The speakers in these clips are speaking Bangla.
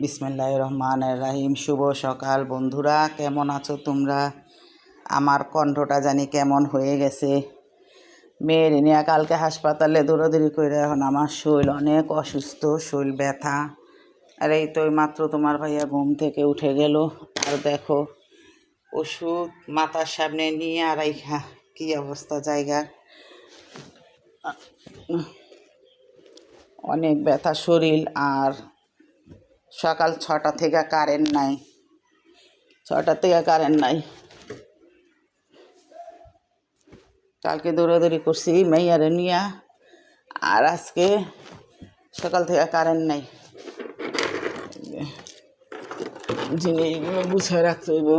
বিসমিল্লাহ রহমান রাহিম। শুভ সকাল বন্ধুরা, কেমন আছো তোমরা? আমার কণ্ঠটা জানি কেমন হয়ে গেছে। মেয়ের নিয়ে কালকে হাসপাতালে দৌড়াদৌড়ি করে এখন আমার শরীর অনেক অসুস্থ, শরীর ব্যথা। আর এই তো মাত্র তোমার ভাইয়া ঘুম থেকে উঠে গেল। আর দেখো, ওষুধ মাথার সামনে নিয়ে আর এই কী অবস্থা জায়গার। অনেক ব্যথা শরীর আর সকাল ছটা থেকে কারেন্ট নাই। ছটা থেকে কারেন্ট নাই। কালকে দৌড়াদৌড়ি করছি মেয়ারে নিয়া, আর আজকে সকাল থেকে কারেন্ট নাই। জিনিসগুলো গুছিয়ে রাখতে হইব।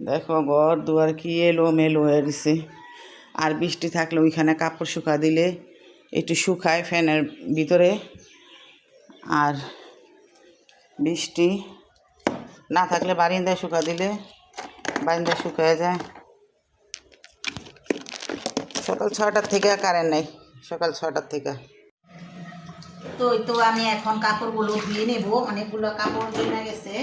দেখো ঘর দুয়ার কি এলো মেলো হয়ে গেছে। আর বৃষ্টি থাকলে ওইখানে কাপড় শুকা দিলে একটু শুকায় ফ্যানের ভিতরে আর বৃষ্টি না থাকলে বারিন্দায় শুকা দিলে বারিন্দায় শুকায় যায়। সকাল ছটার থেকে কারেন্ট নেই, সকাল ছটার থেকে। তো তো আমি এখন কাপড়গুলো ধুয়ে নেব, অনেকগুলো কাপড় জমে গেছে।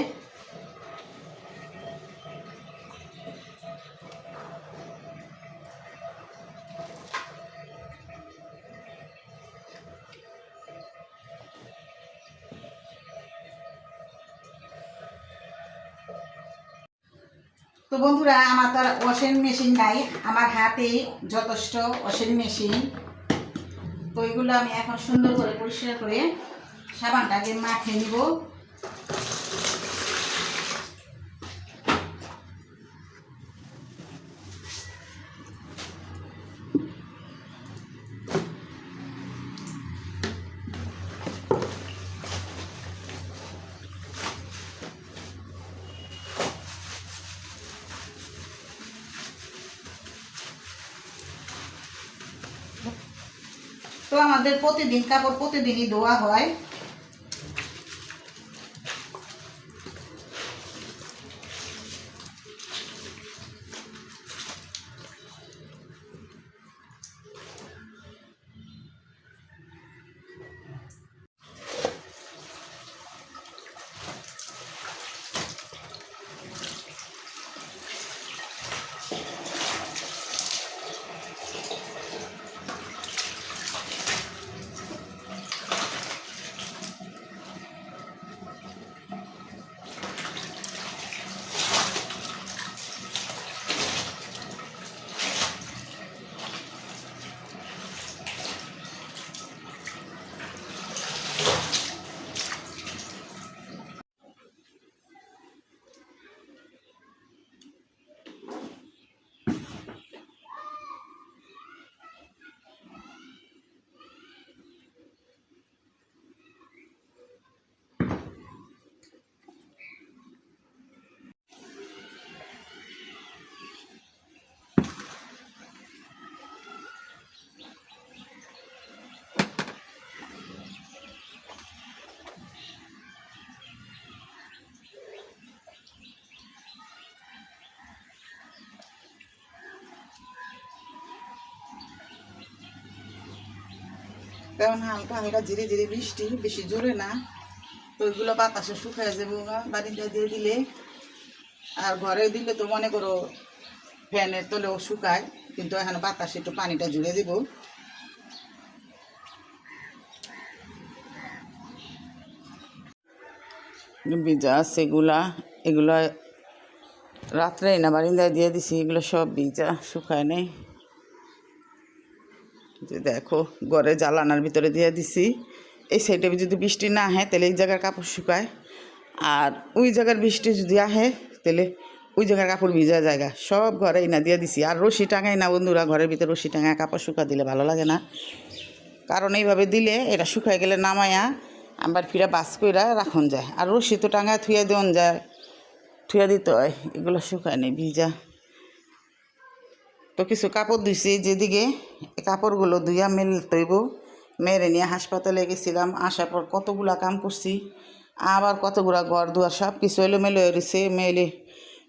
তো বন্ধুরা, আমার তো আর ওয়াশিং মেশিন নাই। আমার হাতে যথেষ্ট ওয়াশিং মেশিন তো এগুলো আমি এখন সুন্দর করে পরিষ্কার করে সাবানটাকে মাখিয়ে নিব। আমাদের প্রতিদিন কাপড় প্রতিদিনই ধোয়া হয়। তেমন হালকা হালকা ধীরে ধীরে বৃষ্টি বেশি জোরে না। তো ওইগুলো বাতাসে শুকায় যাবে বাড়িতে দিয়ে দিলে। আর ঘরে দিলে তো মনে করো ফ্যানের তলেও শুকায়, কিন্তু এখানে বাতাসে একটু পানিটা জুড়ে দেবো। ভিজা সেগুলা এগুলো রাত্রে না বারিন্দায় দিয়ে দিছি, এগুলো সব ভিজা, শুকায় নেই। যে দেখো, ঘরে জ্বালানার ভিতরে দিয়ে দিছি। এই সাইডে যদি বৃষ্টি না আহে, তাহলে এই জায়গার কাপড় শুকায়। আর ওই জায়গার বৃষ্টি যদি আহে, তাহলে ওই জায়গার কাপড় ভিজা জায়গা। সব ঘরে না দিয়ে দিছি। আর রশি টাঙাই না বন্ধুরা, ঘরের ভিতরে রশি টাঙায় কাপড় শুকা দিলে ভালো লাগে না। কারণ এইভাবে দিলে এটা শুকায় গেলে নামায়া আবার ফিরা বাস কইরা রাখন যায়। আর রশি তো টাঙায় থুয়া দেওয়ান যায়। থুয়া দিতে হয়, এগুলো শুকায় নেই, ভিজা। তো কিছু কাপড় ধুইছি, যেদিকে কাপড়গুলো ধুইয়া মেল তৈব, মেরে নিয়ে হাসপাতালে গেছিলাম, আসার পর কতগুলা কাম করছি, আবার কতগুলা ঘর দুয়ার সব কিছু এলোমেলো হয়ে রয়েছে মেলে,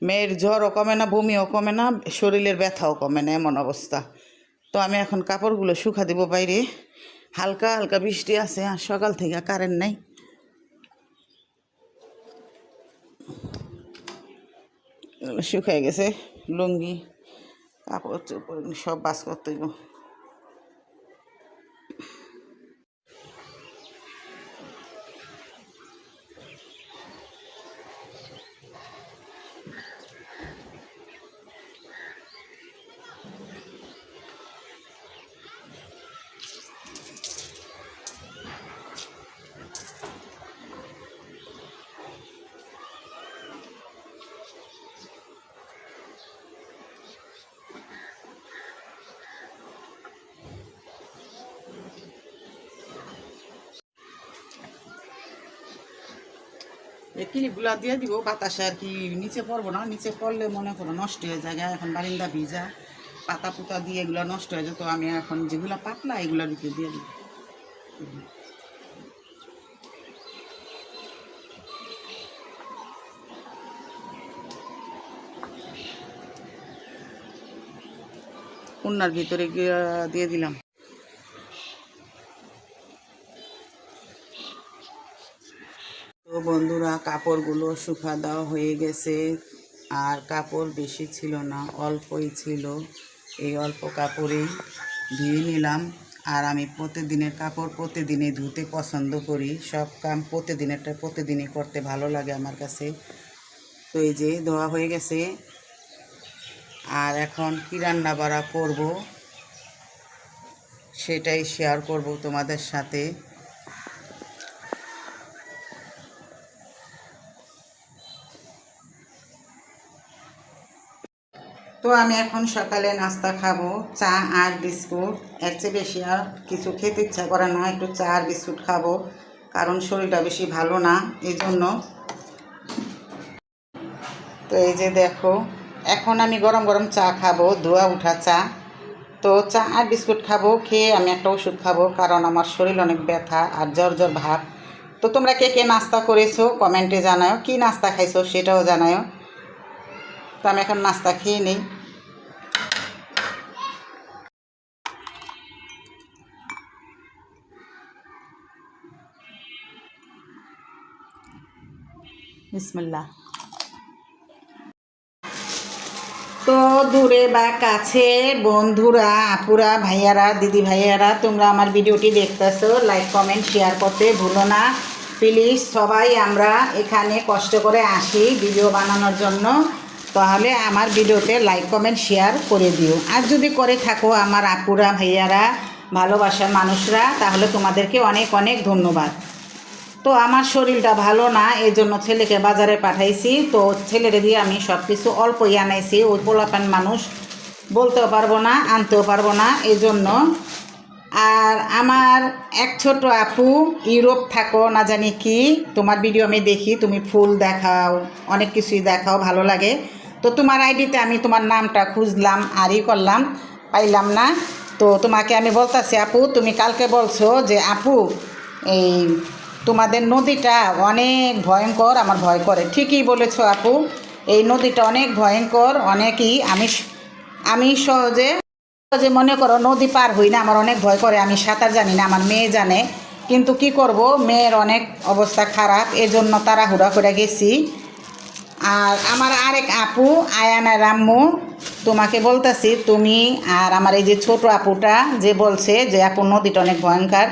মেয়ের জ্বরও কমে না, বমিও কমে না, শরীরের ব্যথাও কমে না, এমন অবস্থা। তো আমি এখন কাপড়গুলো শুকা দিব বাইরে, হালকা হালকা বৃষ্টি আছে, আর সকাল থেকে কারেন্ট নাই। শুকায় গেছে, লুঙ্গি চোপড় সব বাস করতে এই ক্লিপগুলো দিয়ে দিব, বাতাসে আর কি নিচে পড়ব না, নিচে পড়লে মনে করো নষ্ট হয়ে যায় এখন বারিন্দা ভিজা, পাতা পুতা দিয়ে এগুলো নষ্ট হয়ে যায়, তো আমি এখন যেগুলো পাতলা এগুলোর ভিতরে দিয়ে দিব। উন্নার ভিতরে দিয়ে দিলাম। তো বন্ধুরা, কাপড়গুলো শুকা দেওয়া হয়ে গেছে। আর কাপড় বেশি ছিল না, অল্পই ছিল। এই অল্প কাপড়েই ধুয়ে নিলাম। আর আমি প্রতিদিনের কাপড় প্রতিদিনই ধুতে পছন্দ করি। সব কাম প্রতিদিনেরটা প্রতিদিনই করতে ভালো লাগে আমার কাছে। তো এই যে ধোয়া হয়ে গেছে। আর এখন কী রান্না বাড়া করব, সেটাই শেয়ার করব তোমাদের সাথে। তো আমি এখন সকালে নাস্তা খাব, চা আর বিস্কুট। এর চেয়ে বেশি আর কিছু খেতে ইচ্ছা করে না, একটু চা আর বিস্কুট খাব, কারণ শরীরটা বেশি ভালো না এই জন্য তো এই যে দেখো, এখন আমি গরম গরম চা খাব, ধোয়া উঠা চা। তো চা আর বিস্কুট খাব, খেয়ে আমি একটা ওষুধ খাব, কারণ আমার শরীর অনেক ব্যথা আর জ্বর জ্বর ভাব। তো তোমরা কে কে নাস্তা করেছ, কমেন্টে জানাও কি নাস্তা খাইছো, সেটাও জানাও তো আমি এখন নাস্তা খেয়ে নিই। বিসমিল্লাহ। তো দূরে বা কাছে বন্ধুরা, আপুরা, ভাইয়ারা, দিদি ভাইয়ারা, তোমরা আমার ভিডিওটি দেখতেছো লাইক কমেন্ট শেয়ার করতে ভুলো না। প্লিজ সবাই আমরা এখানে কষ্ট করে আসি ভিডিও বানানোর জন্য। তাহলে আমার ভিডিওতে লাইক কমেন্ট শেয়ার করে দিও। আর যদি করে থাকো আমার আপুরা, ভাইয়ারা, ভালোবাসার মানুষরা, তাহলে তোমাদেরকে অনেক অনেক ধন্যবাদ। তো আমার শরীরটা ভালো না এই জন্য ছেলেকে বাজারে পাঠাইছি। তো ছেলেরে দিয়ে আমি সব কিছু অল্পই আনাইছি ওই পোলাপান মানুষ, বলতেও পারব না, আনতেও পারব না এই জন্য আর আমার এক ছোট আপু ইউরোপ থাকো, না জানি কি, তোমার ভিডিও আমি দেখি, তুমি ফুল দেখাও, অনেক কিছুই দেখাও, ভালো লাগে। তো তোমার আইডিতে আমি তোমার নামটা খুঁজলাম, আরই করলাম, পাইলাম না। তো তোমাকে আমি বলতাছি, আপু, তুমি কালকে বলছো যে, আপু, এই তোমাদের নদীটা অনেক ভয়ঙ্কর, আমার ভয় করে। ঠিকই বলেছ আপু, এই নদীটা অনেক ভয়ঙ্কর, অনেকই। আমি আমি সহজে যে মনে করো নদী পার হই না, আমার অনেক ভয় করে, আমি সাঁতার জানি না, আমার মেয়ে জানে। কিন্তু কি করব, মেয়ের অনেক অবস্থা খারাপ, এজন্য তাড়াহুড়া করে গেছি। আর আমার আরেক আপু, আয়ানা রাম্মু তোমাকে বলতেছি, তুমি আর আমার এই যে ছোট আপুটা যে বলছে যে, আপু, নদীটা অনেক ভয়ঙ্কর।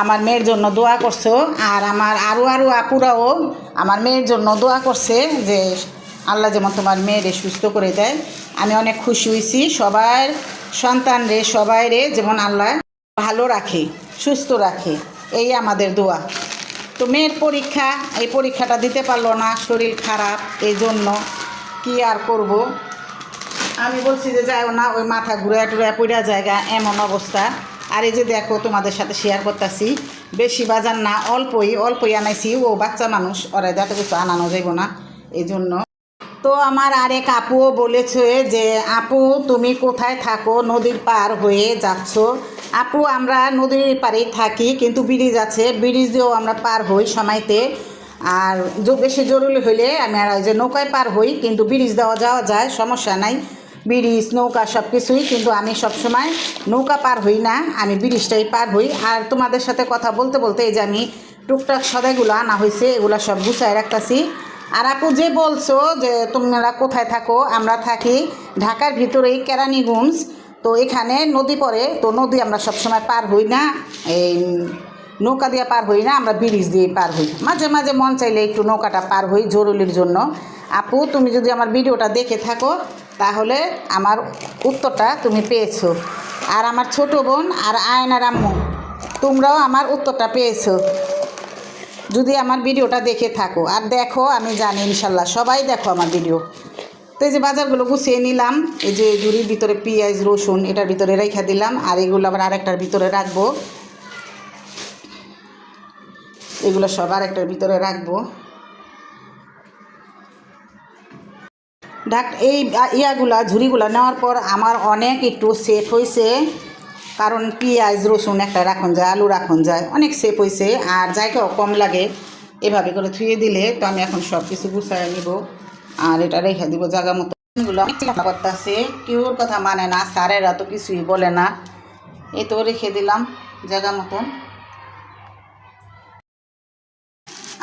আমার মেয়ের জন্য দোয়া করছ, আর আমার আরও আরও আপুরাও আমার মেয়ের জন্য দোয়া করছে যে আল্লাহ যেমন তোমার মেয়েরে সুস্থ করে দেয়। আমি অনেক খুশি হয়েছি, সবার সন্তান রে সবাই রে যেমন আল্লাহ ভালো রাখে, সুস্থ রাখে, এই আমাদের দোয়া। তো মেয়ের পরীক্ষা, এই পরীক্ষাটা দিতে পারল না, শরীর খারাপ, এই জন্য কী আর করব? আমি বলছি যে যাও না, ওই মাথা ঘুরে টুরে পড়া জায়গা, এমন অবস্থা। আর এই যে দেখো, তোমাদের সাথে শেয়ার করতেছি। বেশি বাজার না, অল্পই অল্পই আনাইছি। ও বাচ্চা মানুষ, ওরা এত কিছু আনানো যাইব না এই জন্য তো আমার আরেক আপুও বলেছে যে, আপু, তুমি কোথায় থাকো? নদীর পার হয়ে যাচ্ছ। আপু, আমরা নদীর পাড়েই থাকি, কিন্তু ব্রিজ আছে। ব্রিজ দিয়েও আমরা পার হই সময়তে। আর বেশি জরুরি হইলে আমি আর যে নৌকায় পার হই, কিন্তু ব্রিজ দেওয়া যাওয়া যায়, সমস্যা নাই। ব্রিজ নৌকা সব কিছুই কিন্তু আমি সবসময় নৌকা পার হই না। আমি ব্রিজটাই পার হই। আর তোমাদের সাথে কথা বলতে বলতে এই যে আমি টুকটাক সদাইগুলো আনা হয়েছে এগুলো সব গুছায় রাখতেছি। আর আপু যে বলছো যে তোমরা কোথায় থাকো, আমরা থাকি ঢাকার ভিতরেই কেরানীগঞ্জ। তো এখানে নদী পড়ে, তো নদী আমরা সবসময় পার হই না। এই নৌকা দিয়ে পার হই না, আমরা ব্রিজ দিয়ে পার হই। মাঝে মাঝে মন চাইলে একটু নৌকাটা পার হই জরুরির জন্য। আপু, তুমি যদি আমার ভিডিওটা দেখে থাকো তাহলে আমার উত্তরটা তুমি পেয়েছ। আর আমার ছোট বোন আর আয়নার আম্মু, তোমরাও আমার উত্তরটা পেয়েছ। যদি আমার ভিডিওটা দেখে থাকো। আর দেখো, আমি জানি ইনশাল্লাহ সবাই দেখো আমার ভিডিও। তো এই যে বাজারগুলো গুছিয়ে নিলাম, এই যে ঝুড়ির ভিতরে পেঁয়াজ, রসুন, এটার ভিতরে রেখে দিলাম, আর এগুলো আবার আরেকটার ভিতরে রাখব। এগুলো সব আরেকটার ভিতরে রাখব। ডাক, এই ইয়াগুলা, ঝুড়িগুলা নেওয়ার পর আমার অনেক একটু সেফ হয়েছে কারণ পেঁয়াজ, রসুন একটা রাখুন যায়, আলু রাখুন যায়, অনেক সেফ হয়েছে আর জায়গাও কম লাগে, এভাবে করে থুয়ে দিলে তো আমি এখন সব কিছু গুছাই নিব। আর এটা রেখে দিব জায়গা মতো। করতেছে, কেউর কথা মানে না, স্যারেরা তো কিছুই বলে না। এই তো রেখে দিলাম জায়গা মতন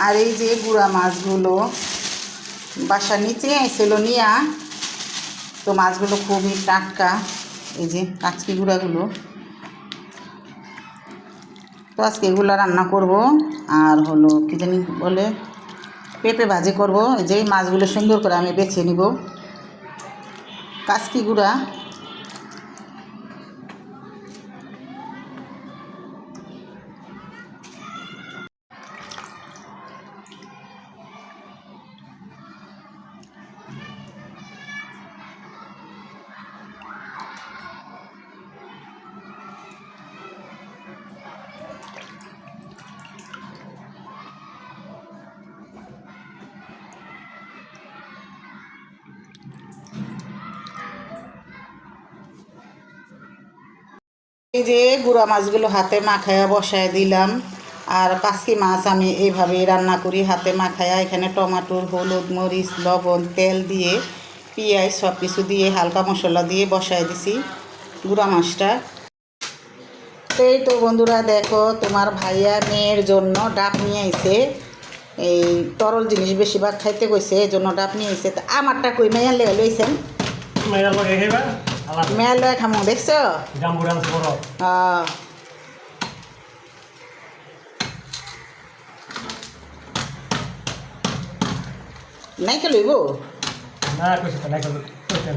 আর এই যে গুড়া মাছগুলো বাসার নিচে এসেছিল নিয়া, তো মাছগুলো খুবই টাটকা, এই যে কাঁচকি গুঁড়াগুলো। তো আজকে এগুলো রান্না করব, আর হলো কী জানি বলে, পেঁপে ভাজি করব। এই যে মাছগুলো সুন্দর করে আমি বেছে নিব। কাঁচকি গুঁড়া এই যে গুঁড়া মাছগুলো হাতে মাখায়া বসায় দিলাম, আর পাঁচকি মাছ আমি এইভাবেই রান্না করি। হাতে মাখায়া এখানে টমাটোর, হলুদ, মরিচ, লবণ, তেল দিয়ে, পেঁয়াজ সব কিছু দিয়ে হালকা মশলা দিয়ে বসায় দিছি গুঁড়া মাছটা। এই তো বন্ধুরা দেখো, তোমার ভাইয়া মেয়ের জন্য ডাব নিয়ে আইছে। এই তরল জিনিস বেশিরভাগ খাইতে কইছে এই জন্য ডাব নিয়ে আইছে। আমারটা কই মেয়ার লেগে মেয়েরা লয়ে খামো দেখছ? তো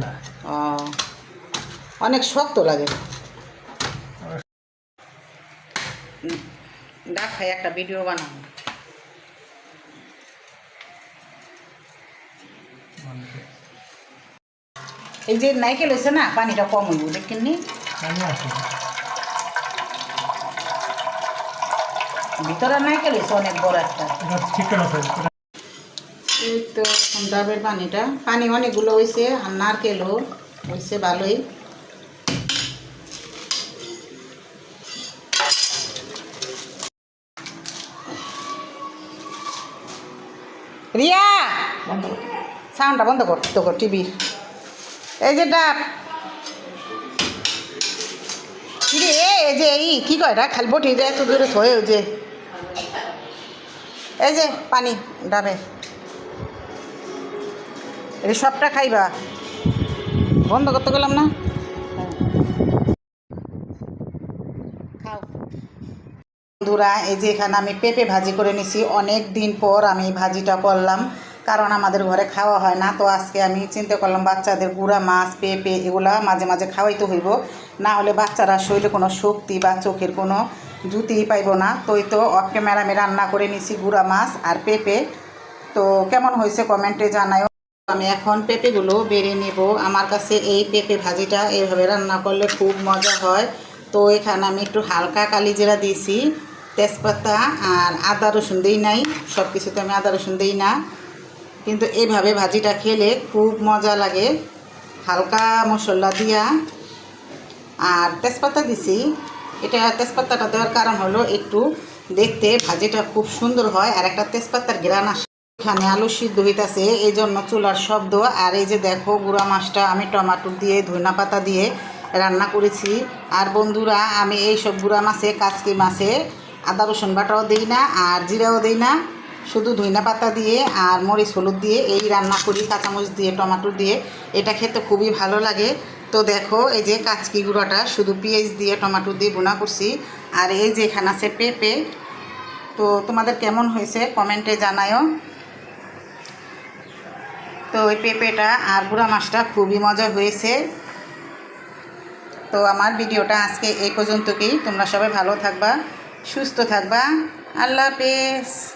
নাই ও, অনেক শক্ত লাগে। ডাক খাই একটা ভিডিও বানাবো। এই যে নাইকেল হয়েছে না পানিটা কম হইব দেখেননি আমি আছি। ভিতরে নাইকেল হয়েছে অনেক বড় একটা। এই তো ডাবের পানিটা। পানি অনেকগুলো হয়েছে আর নারকেলও হয়েছে ভালোই। রিয়া! সাউন্ডটা বন্ধ কর তো কর টিভি এই যে ডাব। কি রে এই যে এই, কি কয় এটা খালি বটি যায় এত দূরে থয়ে যে এই যে পানি, ডাবে। এটা সবটা খাইবা। বন্ধ করতে গেলাম না? খাও। বন্ধুরা, এই যে এখানে আমি পেঁপে ভাজি করে নিছি। অনেক দিন পর আমি ভাজিটা করলাম। কারণ আমাদের ঘরে খাওয়া হয় না, তো আজকে আমি চিন্তা করলাম বাচ্চাদের গুঁড়া, মাছ, পেঁপে এগুলা মাঝে মাঝে খাওয়াইতে হইব। না হলে বাচ্চারা শরীরে কোনো শক্তি বা চোখের কোনো জুতিই পাইব না। তো তো অফ ক্যামেরা আমি রান্না করে নিছি গুঁড়া, মাছ আর পেঁপে। তো কেমন হয়েছে কমেন্টে জানাও আমি এখন পেঁপেগুলো বেড়ে নেব। আমার কাছে এই পেঁপে ভাজিটা এইভাবে রান্না করলে খুব মজা হয়। তো এখানে আমি একটু হালকা কালি জিরা দিয়েছি, তেজপাতা আর আদা রসুন দিই নাই। সব কিছুতে আমি আদা রসুন দিই না। কিন্তু এইভাবে ভাজিটা খেলে খুব মজা লাগে। হালকা মশলা দিয়া। আর তেজপাতা দিছি। এটা তেজপাতাটা দেওয়ার কারণ হলো একটু দেখতে ভাজিটা খুব সুন্দর হয় আর একটা তেজপাতার গ্রান আসে। এখানে আলু সিদ্ধ হইতাছে এই জন্য চুলার শব্দ। আর এই যে দেখো গুঁড়া মাছটা, আমি টমাটো দিয়ে ধনা পাতা দিয়ে রান্না করেছি। আর বন্ধুরা, আমি এই সব গুঁড়া মাছে, কাচকি মাছে আদা, রসুন বাটাও দিই না আর জিরাও দিই না। শুধু ধইনা পাতা দিয়ে আর মরিচ হলুদ দিয়ে, এই রান্না করি, কাঁচামরিচ দিয়ে, টমাটো দিয়ে, এটা খেতে খুবই ভালো লাগে। তো দেখো, এই যে কাচকি গুঁড়োটা, শুধু পেঁয়াজ দিয়ে, টমাটো দিয়ে বোনা করছি। আর এই যে এখানে আছে পেঁপে। তো তোমাদের কেমন হয়েছে কমেন্টে জানায়ও তো ওই পেঁপেটা আর বুড়া মাছটা খুবই মজা হয়েছে। তো আমার ভিডিওটা আজকে এই পর্যন্তকেই। তোমরা সবাই ভালো থাকবা, সুস্থ থাকবা। আল্লাহ হাফেজ।